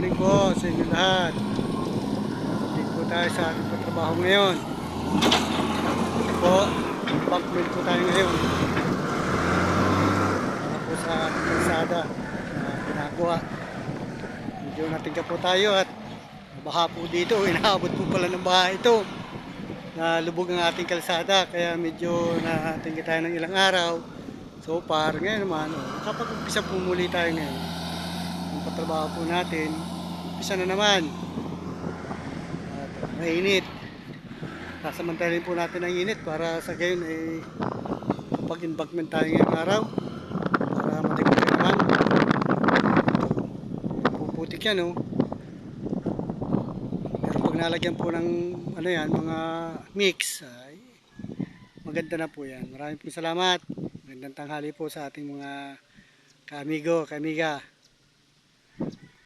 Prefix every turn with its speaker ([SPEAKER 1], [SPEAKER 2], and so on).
[SPEAKER 1] morning po sa inyo lahat. Update po tayo sa ating patrabaho ngayon. Ito po, bankment po tayo ngayon. Para po sa kalsada na ginagawa. Medyo natingka po tayo at baha po dito. Inaabot po pala ng baha ito. Nalubog ang ating kalsada kaya medyo natingka tayo ng ilang araw. So far, ngayon naman, oh, nakapag-umpisa po muli tayo ngayon ang patrabaho po natin, umpisa na naman. At mainit. Sasamantalin po natin ang init para sa gayon ay pag-embankment tayo ngayong araw. Para matikot naman. Puputik yan oh. Pero pag nalagyan po ng ano yan, mga mix, ay maganda na po yan. Maraming po salamat. Magandang tanghali po sa ating mga kaamigo, kaamiga.